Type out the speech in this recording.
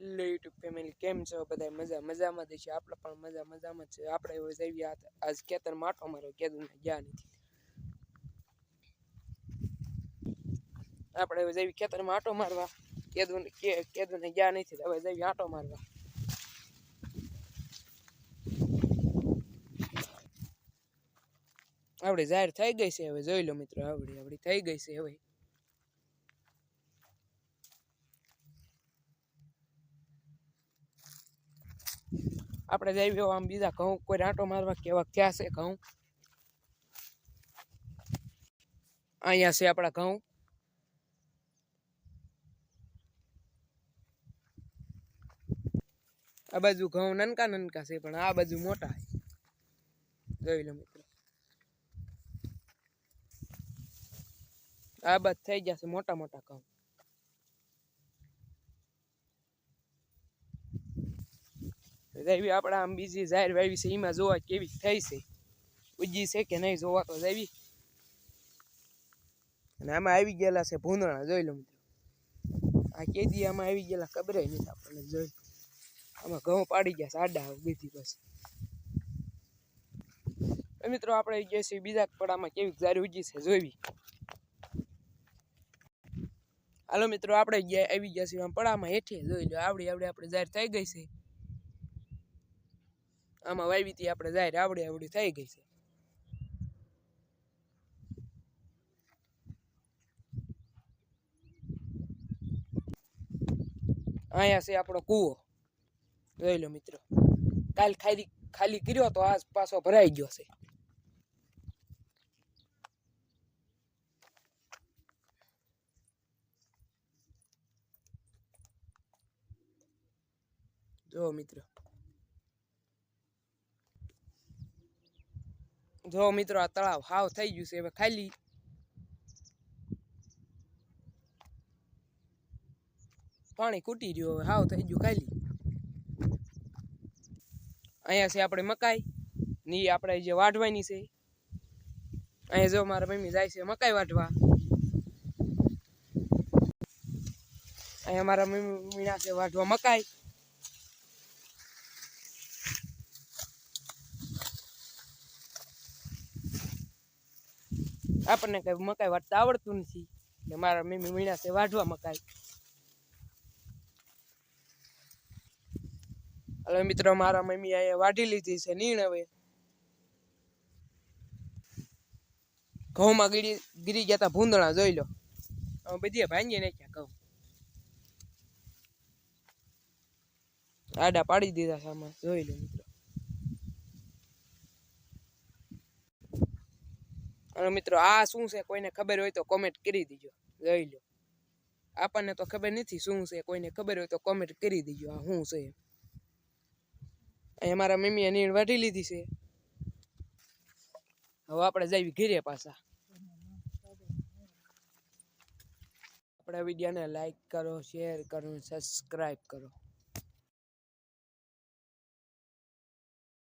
Hello YouTube family, કેમ છો? બધા મજા, મજામાં છે. આપણે પણ મજા, મજામાં જ છે. આપણે એવું જઈએ આજ ખેતર માટો મારો કેદુને ગયા નથી. આપણે હવે જઈએ ખેતરમાં આટો મારવા. કેદું કેદું ને ગયા નથી હવે જઈએ આટો મારવા. આપણે જાહેર થઈ ગઈ છે હવે. જોઈ લો મિત્રો, આવડી આવડી થઈ ગઈ છે હવે. આપણે જઈએ આમ બીજા ઘઉં કોઈ આંટો મારવા કેવા થયા છે ઘઉં અહીંયા છે આપણા ઘઉં આ બાજુ ઘઉં નનકા નનકા છે પણ આ બાજુ મોટા છે જોઈ લો મિત્રો આ બાજુ થઈ ગયા છે મોટા મોટા ઘઉં જેવી આપણે આમ બીજી જાહેર વાવી છે, એમાં જોવા કેવી થઈ છે? ઉજી છે કે નહીં જોવા તો જેવી. અને આમાં આવી ગયેલા છે ભૂંદણા જોઈ લો મિત્રો. આ કેદી આમાં આવી ગયેલા ખબરે નહીં આપણને જોઈ. આમાં ઘઉં પાડી ગયા સાડા બીજી પછી. મિત્રો આપણે જે છે બીજા પડામાં કેવી જારી ઉજી છે જોઈવી હાલો મિત્રો, આપણે ગયા, આવી ગયા છીએ આમ પડામાં હેઠે, જોઈ લો, આવડી આવડી આપણે જાહેર થઈ ગઈ છે. આમાં વાવી હતી આપણે જાહેર આવડી આવડી થઈ ગઈ છે અહીંયા છે આપણો કૂવો જોઈ લો મિત્રો કાલ ખાલી ખાલી કર્યો તો આજ પાછો ભરાઈ ગયો છે જો મિત્રો જો મિત્રો, આ તળાવ હાવ થઈ ગયું છે. હવે ખાલી પાણી કૂટી રહ્યું, હવે હાવ થઈ ગયું ખાલી. અહીંયા છે આપણે મકાઈ, ની આપણે જે વાઢવાની છે. અહીંયા જો મારા મમ્મી જાય છે મકાઈ વાઢવા. અહીંયા મારા મમ્મીના છે વાઢવા મકાઈ. આપણને કઈ મકાઈ વાટતા આવડતું નથી. ને મારા મમ્મી મીણા છે વાઢવા મકાઈ. હવે મિત્રો, મારા મમ્મી અહીંયા વાઢી લીધી છે નીણ હવે. ઘઉંમાં ગીરી ગીરી ગયા તા ભૂંદણા, જોઈ લો. બધી ભાંગી નાખ્યા ઘઉં. આડા પાડી દીધા સામા જોઈ લો. મિત્રો અને મિત્રો, આ શું છે? કોઈને ખબર હોય તો કોમેન્ટ કરી દીજો. લઈ લો. આપણને તો ખબર નથી શું છે, કોઈને ખબર હોય તો કોમેન્ટ કરી દીજો. આ શું છે? અહીંયા મારા મમ્મીએ નીણ વાઢી લીધી છે. હવે આપણે જઈએ ઘીરે પાછા. આપણે વિડીયોને લાઈક કરો શેર કરો સબસ્ક્રાઈબ કરો.